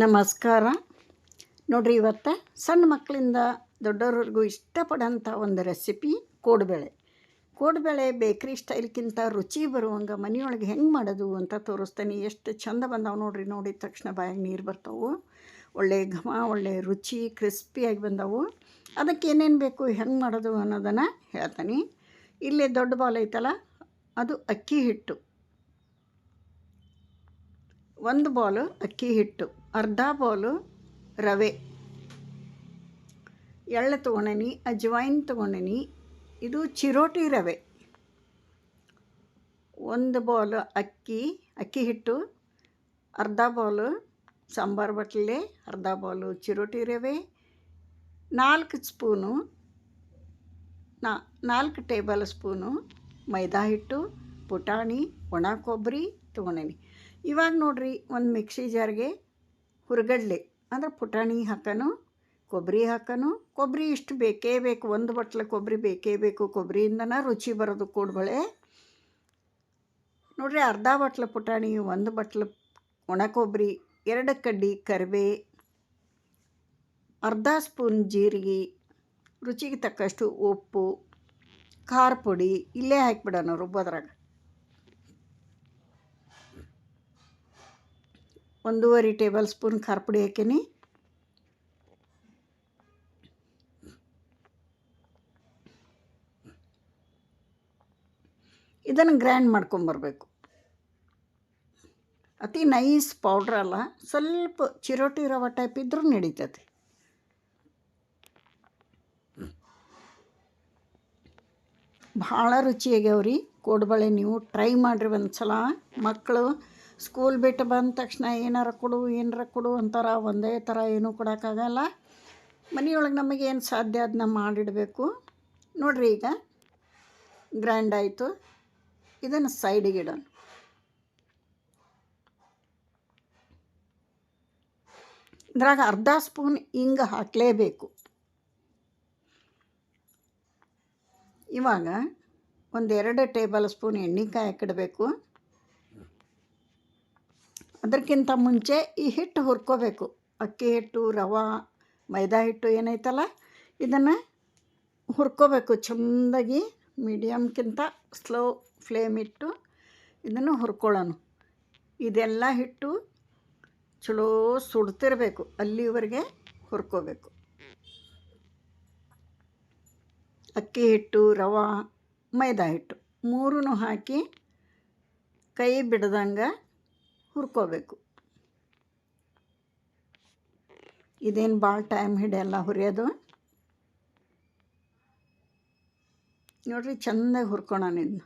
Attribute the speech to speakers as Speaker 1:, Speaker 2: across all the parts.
Speaker 1: ನಮಸ್ಕಾರ. ನೋಡ್ರಿ ಇವತ್ತು ಸಣ್ಣ ಮಕ್ಕಳಿಂದ ದೊಡ್ಡವ್ರವರೆಗೂ ಇಷ್ಟಪಡೋಂಥ ಒಂದು ರೆಸಿಪಿ ಕೋಡುಬೇಳೆ. ಕೋಡುಬೇಳೆ ಬೇಕ್ರಿ ಸ್ಟೈಲ್ಗಿಂತ ರುಚಿ ಬರುವಂಗೆ ಮನೆಯೊಳಗೆ ಹೆಂಗೆ ಮಾಡೋದು ಅಂತ ತೋರಿಸ್ತೀನಿ. ಎಷ್ಟು ಚಂದ ಬಂದಾವೆ ನೋಡ್ರಿ, ನೋಡಿದ ತಕ್ಷಣ ಬಾಯಾಗ ನೀರು ಬರ್ತಾವೆ. ಒಳ್ಳೆ ಘಮ, ಒಳ್ಳೆ ರುಚಿ, ಕ್ರಿಸ್ಪಿಯಾಗಿ ಬಂದವು. ಅದಕ್ಕೆ ಏನೇನು ಬೇಕು, ಹೆಂಗೆ ಮಾಡೋದು ಅನ್ನೋದನ್ನು ಹೇಳ್ತೀನಿ. ಇಲ್ಲಿ ದೊಡ್ಡ ಬಾಲ್ ಐತಲ್ಲ, ಅದು ಅಕ್ಕಿ ಹಿಟ್ಟು. ಒಂದು ಬಾಲು ಅಕ್ಕಿ ಹಿಟ್ಟು. ಅರ್ಧ ಬೌಲು ರವೆ. ಎಳ್ಳು ತೊಗೊಂಡಿನಿ, ಅಜ್ವಾಯಿನ್ ತೊಗೊಂಡಿನಿ. ಇದು ಚಿರೋಟಿ ರವೆ. ಒಂದು ಬೌಲು ಅಕ್ಕಿ ಅಕ್ಕಿ ಹಿಟ್ಟು, ಅರ್ಧ ಬೌಲು ಸಾಂಬಾರು ಬಟ್ಲೆ, ಅರ್ಧ ಬೌಲು ಚಿರೋಟಿ ರವೆ, ನಾಲ್ಕು ಸ್ಪೂನು, ನಾ, ನಾಲ್ಕು ಟೇಬಲ್ ಸ್ಪೂನು ಮೈದಾ ಹಿಟ್ಟು ಪುಟಾಣಿ ಒಣ ಕೊಬ್ಬರಿ ತೊಗೊಂಡೇನಿ. ಇವಾಗ ನೋಡ್ರಿ ಒಂದು ಮಿಕ್ಸಿ ಜಾರ್ಗೆ ಹುರ್ಗಡ್ಲೆ ಅಂದ್ರೆ ಪುಟಾಣಿ ಹಾಕೋನು ಕೊಬ್ಬರಿ ಹಾಕೋನು ಕೊಬ್ಬರಿ ಇಷ್ಟು ಬೇಕೇ ಬೇಕು, ಒಂದು ಬಟ್ಲು ಕೊಬ್ಬರಿ ಬೇಕೇ ಬೇಕು ಕೊಬ್ಬರಿಯಿಂದನ ರುಚಿ ಬರೋದು ಕೂಡ್ಬಳೆ. ನೋಡ್ರಿ ಅರ್ಧ ಬಟ್ಲು ಪುಟಾಣಿ, ಒಂದು ಬಟ್ಲು ಒಣ ಕೊಬ್ಬರಿ ಎರಡು ಕಡ್ಡಿ ಕರಿಬೇ, ಅರ್ಧ ಸ್ಪೂನ್ ಜೀರಿಗೆ, ರುಚಿಗೆ ತಕ್ಕಷ್ಟು ಉಪ್ಪು, ಖಾರ ಪುಡಿ ಇಲ್ಲೇ ಹಾಕಿಬಿಡೋಣ ರುಬ್ಬೋದ್ರಾಗ. ಒಂದೂವರೆ ಟೇಬಲ್ ಸ್ಪೂನ್ ಖಾರ ಪುಡಿ ಹಾಕೀನಿ. ಇದನ್ನು ಗ್ರ್ಯಾಂಡ್ ಮಾಡ್ಕೊಂಬರ್ಬೇಕು ಅತಿ ನೈಸ್ ಪೌಡ್ರ್ ಅಲ್ಲ, ಸ್ವಲ್ಪ ಚಿರೋಟಿ ರವೆ ಟೈಪ್ ಇದ್ರೂ ನಡೀತೈತಿ ಭಾಳ ರುಚಿಯಾಗ್ಯಾವ್ರಿ. ಕೋಡ್ಬಳೆ ನೀವು ಟ್ರೈ ಮಾಡಿರಿ ಒಂದು ಸಲ ಮಕ್ಕಳು ಸ್ಕೂಲ್ ಬಿಟ್ಟು ಬಂದ ತಕ್ಷಣ ಏನಾರ ಕೊಡು ಏನಾರ ಕೊಡು ಅಂತಾರ, ಒಂದೇ ಥರ ಏನೂ ಕೊಡೋಕ್ಕಾಗಲ್ಲ. ಮನೆಯೊಳಗೆ ನಮಗೆ ಏನು ಸಾಧ್ಯ ಅದನ್ನ ಮಾಡಿಡಬೇಕು. ನೋಡಿರಿ ಈಗ ಗ್ರ್ಯಾಂಡ್ ಆಯಿತು. ಇದನ್ನು ಸೈಡಿಗೆ ಇಡೋಣ. ಇದ್ರಾಗ ಅರ್ಧ ಸ್ಪೂನ್ ಹಿಂಗ ಹಾಕಲೇಬೇಕು. ಇವಾಗ ಒಂದೆರಡು ಟೇಬಲ್ ಸ್ಪೂನ್ ಎಣ್ಣೆಕಾಯಿ ಹಾಕಿಡಬೇಕು. ಅದಕ್ಕಿಂತ ಮುಂಚೆ ಈ ಹಿಟ್ಟು ಹುರ್ಕೋಬೇಕು. ಅಕ್ಕಿ ಹಿಟ್ಟು, ರವೆ, ಮೈದಾ ಹಿಟ್ಟು ಏನೈತಲ್ಲ, ಇದನ್ನು ಹುರ್ಕೋಬೇಕು. ಚೆಂದಾಗಿ ಮೀಡಿಯಮ್ಗಿಂತ ಸ್ಲೋ ಫ್ಲೇಮ್ ಇಟ್ಟು ಇದನ್ನು ಹುರ್ಕೊಳ್ಳೋಣ. ಇದೆಲ್ಲ ಹಿಟ್ಟು ಚಲೋ ಸುಡ್ತಿರಬೇಕು. ಅಲ್ಲಿವರೆಗೆ ಹುರ್ಕೋಬೇಕು. ಅಕ್ಕಿ ಹಿಟ್ಟು, ರವೆ, ಮೈದಾ ಹಿಟ್ಟು ಮೂರೂ ಹಾಕಿ ಕೈ ಬಿಡ್ದಂಗೆ ಹುರ್ಕೋಬೇಕು. ಇದೇನು ಭಾಳ ಟೈಮ್ ಹಿಡಿಯಲ್ಲ ಹುರಿಯೋದು? ನೋಡ್ರಿ ಚೆಂದಾಗಿ ಹುರ್ಕೊಳೋಣ ಇದನ್ನ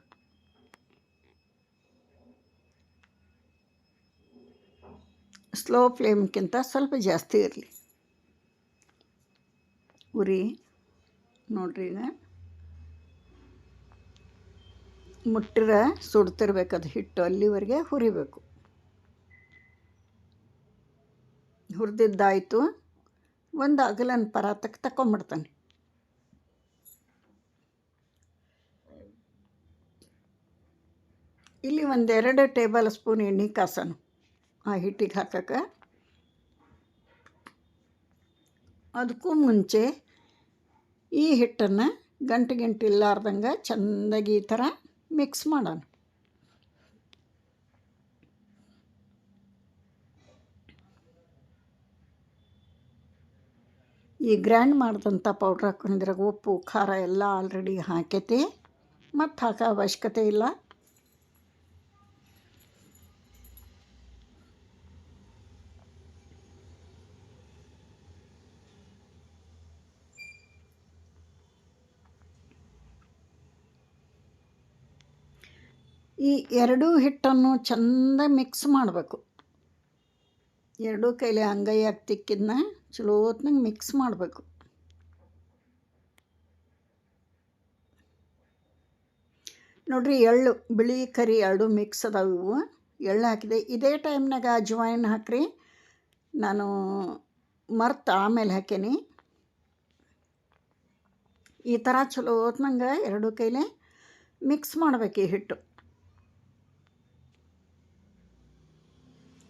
Speaker 1: ಸ್ಲೋ ಫ್ಲೇಮ್ಗಿಂತ ಸ್ವಲ್ಪ ಜಾಸ್ತಿ ಇರಲಿ. ಉರಿ, ನೋಡ್ರಿ ಈಗ. ಮುಟ್ಟಿರ ಸುಡ್ತಿರ್ಬೇಕು ಅದು ಹಿಟ್ಟು ಅಲ್ಲಿವರೆಗೆ ಹುರಿಬೇಕು. ಹುರಿದಿದ್ದಾಯಿತು. ಒಂದು ಅಗಲನ ಪರಾತಕ್ಕೆ ತಗೊಂಬಿಡ್ತಾನೆ ಇಲ್ಲಿ ಒಂದೆರಡು ಟೇಬಲ್ ಸ್ಪೂನ್ ಎಣ್ಣೆ ಕಾಸನು. ಆ ಹಿಟ್ಟಿಗೆ ಹಾಕಕ್ಕೆ ಅದಕ್ಕೂ ಮುಂಚೆ ಈ ಹಿಟ್ಟನ್ನು ಗಂಟು ಗಂಟು ಇಲ್ಲಾರ್ದಂಗೆ ಚೆಂದಾಗಿ ಈ ಥರ ಮಿಕ್ಸ್ ಮಾಡೋಣ. ಈ ಗ್ರ್ಯಾಂಡ್ ಮಾಡಿದಂಥ ಪೌಡ್ರ್ ಹಾಕೊಂಡಿದ್ರಾಗ ಉಪ್ಪು, ಖಾರ ಎಲ್ಲ ಆಲ್ರೆಡಿ ಹಾಕೈತಿ. ಮತ್ತು ಹಾಕೋ ಅವಶ್ಯಕತೆ ಇಲ್ಲ. ಈ ಎರಡೂ ಹಿಟ್ಟನ್ನು ಚೆಂದ ಮಿಕ್ಸ್ ಮಾಡಬೇಕು. ಎರಡೂ ಕೈಲಿ ಅಂಗೈ ತಿಕ್ಕಿದ್ನ ಚಲೋ ಹೊತ್ನಂಗೆ ಮಿಕ್ಸ್ ಮಾಡಬೇಕು. ನೋಡ್ರಿ ಎಳ್ಳು, ಬಿಳಿ ಕರಿ ಎರಡು ಮಿಕ್ಸ್ ಅದಾವ ಇವು. ಎಳ್ಳು ಹಾಕಿದೆ. ಇದೇ ಟೈಮ್ನಾಗ ಅಜ್ವಾಯಿನ್ ಹಾಕ್ರಿ. ನಾನು ಮರ್ತು ಆಮೇಲೆ ಹಾಕೇನಿ. ಈ ಥರ ಚಲೋ ಹೊತ್ನಂಗೆ ಎರಡು ಕೈಲಿ ಮಿಕ್ಸ್ ಮಾಡ್ಬೇಕು ಈ ಹಿಟ್ಟು.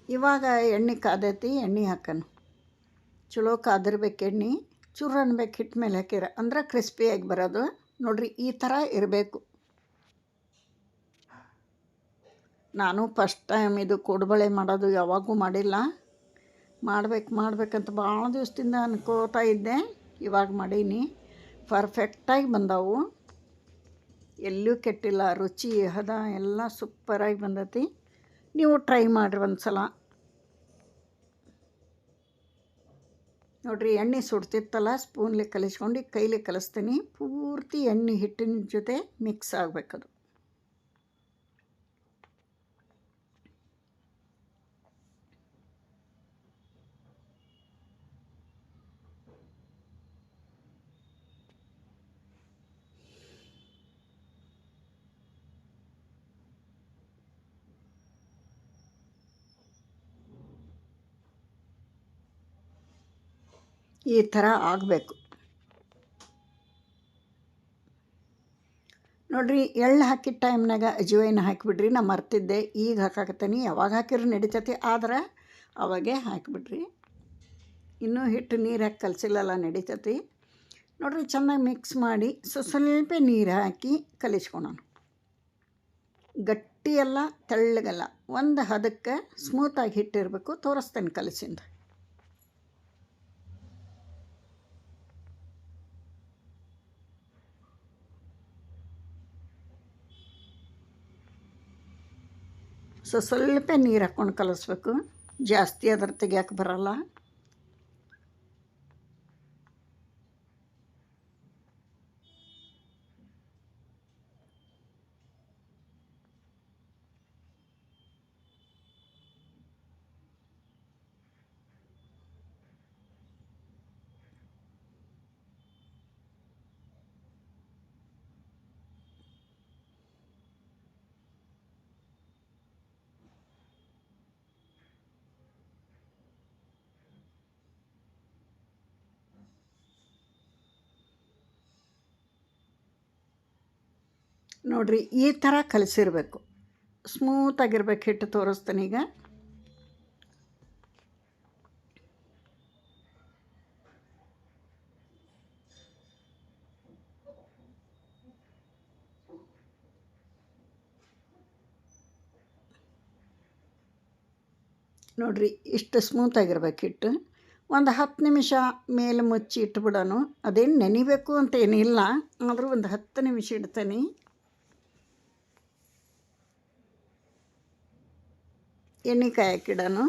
Speaker 1: ಇವಾಗ ಎಣ್ಣೆ ಕಾದೈತಿ, ಎಣ್ಣೆ ಹಾಕೋಣ. ಚಲೋ ಕಾದಿರ್ಬೇಕು ಎಣ್ಣೆ ಚೂರು ಅನ್ಬೇಕು ಹಿಟ್ಟು ಮೇಲೆ ಹಾಕಿರ ಅಂದ್ರೆ ಕ್ರಿಸ್ಪಿಯಾಗಿ ಬರೋದು. ನೋಡ್ರಿ, ಈ ಥರ ಇರಬೇಕು. ನಾನು ಫಸ್ಟ್ ಟೈಮ್ ಇದು ಕೊಡುಬಳೆ ಮಾಡೋದು ಯಾವಾಗೂ ಮಾಡಿಲ್ಲ. ಮಾಡ್ಬೇಕು, ಮಾಡ್ಬೇಕಂತ ಭಾಳ ದಿವಸದಿಂದ ಅನ್ಕೋತಾ ಇದ್ದೆ. ಇವಾಗ ಮಾಡೀನಿ. ಪರ್ಫೆಕ್ಟಾಗಿ ಬಂದವು. ಎಲ್ಲೂ ಕೆಟ್ಟಿಲ್ಲ. ರುಚಿ, ಹದ ಎಲ್ಲ ಸೂಪರಾಗಿ ಬಂದೈತಿ. ನೀವು ಟ್ರೈ ಮಾಡಿರಿ ಒಂದು ಸಲ ನೋಡಿರಿ, ಎಣ್ಣೆ ಸುಡ್ತಿತ್ತಲ್ಲ ಸ್ಪೂನ್ಲಿ ಕಲಿಸ್ಕೊಂಡು ಕೈಲಿ ಕಲಿಸ್ತೀನಿ. ಪೂರ್ತಿ ಎಣ್ಣೆ ಹಿಟ್ಟಿನ ಜೊತೆ ಮಿಕ್ಸ್ ಆಗಬೇಕದು. ಈ ಥರ ಆಗಬೇಕು. ನೋಡಿರಿ, ಎಳ್ಳು ಹಾಕಿದ ಟೈಮ್ನಾಗ ಅಜ್ವೈನ್ ಹಾಕಿಬಿಡ್ರಿ, ನಾ ಮರ್ತಿದ್ದೆ. ಈಗ ಹಾಕಾಕತ್ತೀನಿ. ಯಾವಾಗ ಹಾಕಿದ್ರು ನಡಿತೈತಿ, ಆದ್ರೆ ಅವಾಗೆ ಹಾಕಿಬಿಡ್ರಿ. ಇನ್ನೂ ಹಿಟ್ಟು ನೀರು ಹಾಕಿ ಕಲಸಿಲ್ಲಲ್ಲ, ನಡಿತೈತಿ. ನೋಡ್ರಿ, ಚೆನ್ನಾಗಿ ಮಿಕ್ಸ್ ಮಾಡಿ ಸ್ವಲ್ಪ ನೀರು ಹಾಕಿ ಕಲಿಸ್ಕೊಳೋಣ. ಗಟ್ಟಿಯಲ್ಲ, ತೆಳ್ಳಗಲ್ಲ. ಒಂದು ಹದಕ್ಕೆ ಸ್ಮೂತಾಗಿ ಹಿಟ್ಟಿರಬೇಕು, ತೋರಿಸ್ತೇನೆ ಕಲಸಿಂದ. ಸೊ ಸ್ವಲ್ಪ ನೀರು ಹಾಕ್ಕೊಂಡು ಕಲಿಸ್ಬೇಕು. ಜಾಸ್ತಿ ಅದ್ರ ತೆಗಿಯಕ್ಕೆ ಬರಲ್ಲ. ನೋಡಿರಿ, ಈ ಥರ ಕಲಸಿರ್ಬೇಕು. ಸ್ಮೂತಾಗಿರ್ಬೇಕು ಹಿಟ್ಟು ತೋರಿಸ್ತೀನಿ ಈಗ. ನೋಡಿರಿ, ಇಷ್ಟು ಸ್ಮೂತಾಗಿರ್ಬೇಕು ಹಿಟ್ಟು. ಒಂದು ಹತ್ತು ನಿಮಿಷ ಮೇಲೆ ಮುಚ್ಚಿ ಇಟ್ಬಿಡೋಣ ಅದೇನು ನೆನಿಬೇಕು ಅಂತ ಏನಿಲ್ಲ. ಆದರೂ ಒಂದು ಹತ್ತು ನಿಮಿಷ ಇಡ್ತೇನೆ. ಎಣ್ಣೆ ಕಾಯಕ್ಕಿಡೋನು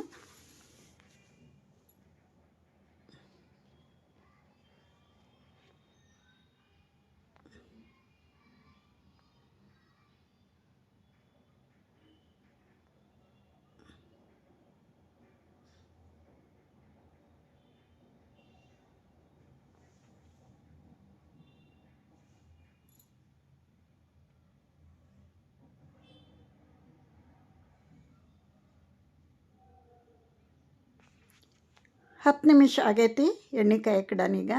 Speaker 1: ಹತ್ತು ನಿಮಿಷ ಆಗೈತಿ, ಎಣ್ಣೆ ಕಾಯಕ್ಕಿಡೋನೀಗ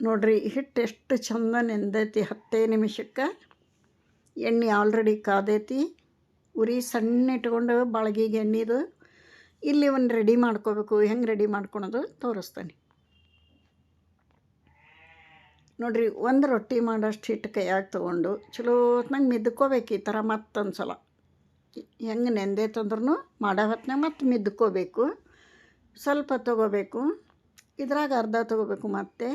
Speaker 1: ನೋಡ್ರಿ ಹಿಟ್ಟು ಎಷ್ಟು ಚಂದ ನೆಂದೈತಿ ಹತ್ತೇ ನಿಮಿಷಕ್ಕೆ. ಎಣ್ಣೆ ಆಲ್ರೆಡಿ ಕಾದೈತಿ. ಉರಿ ಸಣ್ಣ ಇಟ್ಕೊಂಡು ಬಾಳ್ಗಿಗೆ ಎಣ್ಣೆದು. ಇಲ್ಲಿ ಒಂದು ರೆಡಿ ಮಾಡ್ಕೋಬೇಕು, ಹೆಂಗೆ ರೆಡಿ ಮಾಡ್ಕೊಳೋದು ತೋರಿಸ್ತಾನೆ. ನೋಡಿರಿ, ಒಂದು ರೊಟ್ಟಿ ಮಾಡೋಷ್ಟು ಹಿಟ್ಟು ಕೈಯಾಗಿ ತೊಗೊಂಡು ಚಲೋ ಹೊತ್ನಾಗ ಮಿದ್ಕೋಬೇಕು ಈ ಥರ ಮತ್ತೊಂದು ಸಲ ಹೆಂಗೆ ನೆಂದೈತಂದ್ರೂ ಮಾಡೋ ಹೊತ್ನಾಗ ಮತ್ತೆ ಮಿದ್ಕೋಬೇಕು. ಸ್ವಲ್ಪ ತೊಗೋಬೇಕು, ಇದ್ರಾಗ ಅರ್ಧ ತೊಗೋಬೇಕು ಮತ್ತೆ.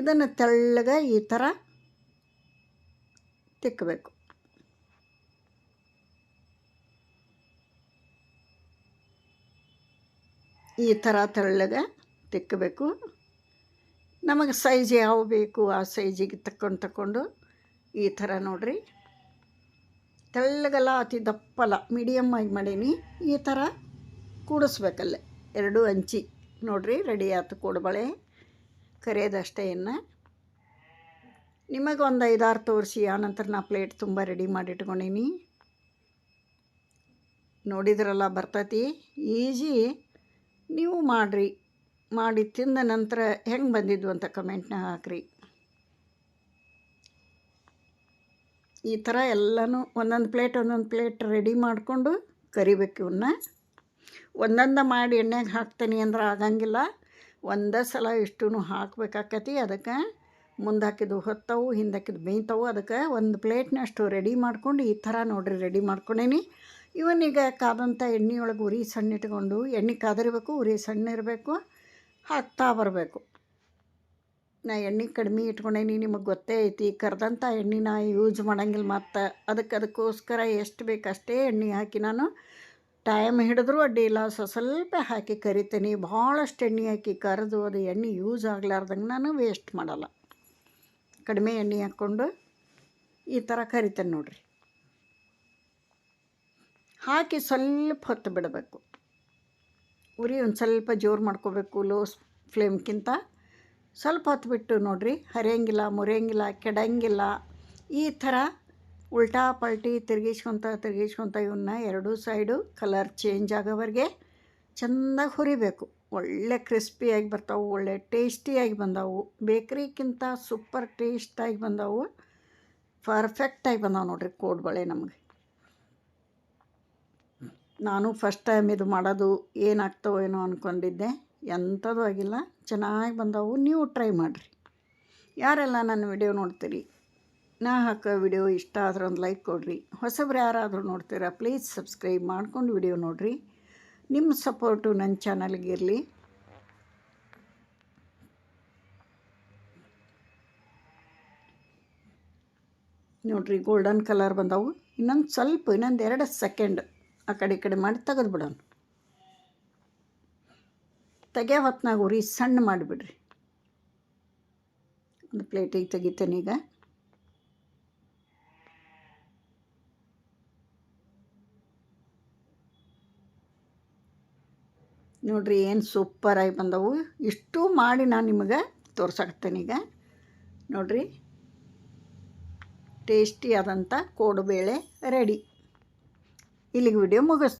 Speaker 1: ಇದನ್ನು ತೆಳ್ಳಗೆ ಈ ಥರ ತಿಕ್ಕಬೇಕು ಈ ಥರ ತೆಳ್ಳಗೆ ತಿಕ್ಕಬೇಕು ನಮಗೆ ಸೈಜ್ ಯಾವ ಬೇಕು ಆ ಸೈಜಿಗೆ ತಕ್ಕೊಂಡು ತಕ್ಕೊಂಡು ಈ ಥರ ನೋಡ್ರಿ. ತೆಳ್ಳಗಲ್ಲ ಅತಿ ದಪ್ಪಲ್ಲ ಮೀಡಿಯಮ್ ಆಗಿ ಮಾಡೀನಿ. ಈ ಥರ ಕೂಡಿಸ್ಬೇಕಲ್ಲೇ. ಎರಡು ಅಂಚಿ ನೋಡ್ರಿ ರೆಡಿ ಆಯ್ತು ಕೊಡಬಳೆ. ಕರೆಯೋದಷ್ಟೇ ಇನ್ನು. ನಿಮಗೆ ಒಂದು ಐದಾರು ತೋರಿಸಿ ಆನಂತರ ನಾ ಪ್ಲೇಟ್ ತುಂಬ ರೆಡಿ ಮಾಡಿ ಇಟ್ಕೊಂಡೀನಿ. ನೋಡಿದ್ರಲ್ಲ ಬರ್ತೈತಿ. ಈಜಿ ನೀವು ಮಾಡಿರಿ. ಮಾಡಿ ತಿಂದ ನಂತರ ಹೆಂಗೆ ಬಂದಿದ್ವು ಅಂತ ಕಮೆಂಟ್ನ ಹಾಕ್ರಿ. ಈ ಥರ ಎಲ್ಲನೂ ಒಂದೊಂದು ಪ್ಲೇಟ್ ಒಂದೊಂದು ಪ್ಲೇಟ್ ರೆಡಿ ಮಾಡಿಕೊಂಡು ಕರಿಬೇಕು ಇವನ್ನ ಒಂದೊಂದು ಮಾಡಿ ಎಣ್ಣೆಗೆ ಹಾಕ್ತೀನಿ ಅಂದ್ರೆ ಆಗಂಗಿಲ್ಲ. ಒಂದೇ ಸಲ ಇಷ್ಟೂ ಹಾಕ್ಬೇಕಾಕತಿ. ಅದಕ್ಕೆ ಮುಂದೆ ಹಾಕಿದ್ದು ಹೊತ್ತವು ಹಿಂದಕ್ಕಿದ್ದು ಬೇಯ್ತವು ಅದಕ್ಕೆ ಒಂದು ಪ್ಲೇಟ್ನಷ್ಟು ರೆಡಿ ಮಾಡ್ಕೊಂಡು ಈ ಥರ ನೋಡಿರಿ ರೆಡಿ ಮಾಡ್ಕೊಂಡೇನಿ. ಇವನ್ನೀಗ ಕಾದಂಥ ಎಣ್ಣೆ ಒಳಗೆ ಉರಿ ಸಣ್ಣ ಇಟ್ಕೊಂಡು ಎಣ್ಣೆ ಕಾದಿರಬೇಕು, ಉರಿ ಸಣ್ಣ ಇರಬೇಕು ಹಾಕ್ತಾ ಬರಬೇಕು. ನಾ ಎಣ್ಣೆ ಕಡಿಮೆ ಇಟ್ಕೊಂಡೇನಿ, ನಿಮಗೆ ಗೊತ್ತೇ ಐತಿ ಕರೆದಂಥ ನಾ ಯೂಸ್ ಮಾಡಂಗಿಲ್ಲ ಮತ್ತು ಅದಕ್ಕೆ ಅದಕ್ಕೋಸ್ಕರ ಎಷ್ಟು ಬೇಕು ಅಷ್ಟೇ ಎಣ್ಣೆ ಹಾಕಿ ನಾನು ಟೈಮ್ ಹಿಡಿದ್ರೂ ಅಡ್ಡಿ ಇಲ್ಲ. ಸ್ವ ಸ್ವಲ್ಪ ಹಾಕಿ ಕರಿತೀನಿ, ಭಾಳಷ್ಟು ಎಣ್ಣೆ ಹಾಕಿ ಕರೆದು ಅದು ಎಣ್ಣೆ ಯೂಸ್ ಆಗ್ಲಾರ್ದಂಗೆ ನಾನು ವೇಸ್ಟ್ ಮಾಡಲ್ಲ. ಕಡಿಮೆ ಎಣ್ಣೆ ಹಾಕ್ಕೊಂಡು ಈ ಥರ ಕರಿತೇನೆ ನೋಡಿರಿ. ಹಾಕಿ ಸ್ವಲ್ಪ ಹೊತ್ತು ಬಿಡಬೇಕು. ಉರಿ ಒಂದು ಸ್ವಲ್ಪ ಜೋರು ಮಾಡ್ಕೋಬೇಕು ಲೋ ಫ್ಲೇಮ್ಗಿಂತ ಸ್ವಲ್ಪ ಹೊತ್ತು ಬಿಟ್ಟು ನೋಡಿರಿ, ಹರಿಯಂಗಿಲ್ಲ, ಮುರಿಯಂಗಿಲ್ಲ, ಕೆಡಂಗಿಲ್ಲ. ಈ ಥರ ಉಲ್ಟಾ ಪಲ್ಟಿ ತಿರುಗಿಸ್ಕೊತ ತಿರುಗಿಸ್ಕೊತ ಇವನ್ನ ಎರಡೂ ಸೈಡು ಕಲರ್ ಚೇಂಜ್ ಆಗೋವರೆಗೆ ಚೆನ್ನಾಗಿ ಹುರಿಬೇಕು. ಒಳ್ಳೆ ಕ್ರಿಸ್ಪಿಯಾಗಿ ಬರ್ತಾವೆ, ಒಳ್ಳೆ ಟೇಸ್ಟಿಯಾಗಿ ಬಂದವು. ಬೇಕ್ರಿಗಿಂತ ಸೂಪರ್ ಟೇಸ್ಟಾಗಿ ಬಂದವು. ಪರ್ಫೆಕ್ಟಾಗಿ ಬಂದವು ನೋಡಿರಿ ಕೋಡ್ಬಳೆ ನಮಗೆ. ನಾನು ಫಸ್ಟ್ ಟೈಮ್ ಇದು ಮಾಡೋದು ಏನಾಗ್ತವೋ ಏನೋ ಅಂದ್ಕೊಂಡಿದ್ದೆ ಎಂಥದ್ದು ಆಗಿಲ್ಲ. ಚೆನ್ನಾಗಿ ಬಂದವು. ನೀವು ಟ್ರೈ ಮಾಡಿರಿ. ಯಾರೆಲ್ಲ ನನ್ನ ವಿಡಿಯೋ ನೋಡ್ತೀರಿ? ನಾ ಹಾಕೋ ವಿಡಿಯೋ ಇಷ್ಟ ಆದ್ರೆ ಒಂದು ಲೈಕ್ ಕೊಡಿರಿ. ಹೊಸಬ್ರು ಯಾರಾದರೂ ನೋಡ್ತೀರಾ ಪ್ಲೀಸ್ ಸಬ್ಸ್ಕ್ರೈಬ್ ಮಾಡ್ಕೊಂಡು ವಿಡಿಯೋ ನೋಡಿರಿ. ನಿಮ್ಮ ಸಪೋರ್ಟು ನನ್ನ ಚಾನಲ್ಗೆ ಇರಲಿ. ನೋಡಿರಿ ಗೋಲ್ಡನ್ ಕಲರ್ ಬಂದವು. ಇನ್ನೊಂದು ಸ್ವಲ್ಪ, ಇನ್ನೊಂದು ಎರಡು ಸೆಕೆಂಡ್ ಆ ಕಡೆ ಈ ಕಡೆ ಮಾಡಿ ತೆಗೆದು ಬಿಡೋಣ. ತೆಗೆ ಹೊತ್ನಾಗ ಉರಿ ಸಣ್ಣ ಮಾಡಿಬಿಡ್ರಿ. ಒಂದು ಪ್ಲೇಟಿಗೆ ತೆಗಿತೇನೆ ಈಗ. ನೋಡ್ರಿ ಏನು ಸೂಪರಾಗಿ ಬಂದವು. ಇಷ್ಟು ಮಾಡಿ ನಾನು ನಿಮಗೆ ಈಗ. ನೋಡ್ರಿ. ಟೇಸ್ಟಿ ಆದಂಥ ಕೋಡುಬೇಳೆ ರೆಡಿ ಇಲ್ಲಿಗೆ ವಿಡಿಯೋ ಮುಗಿಸ್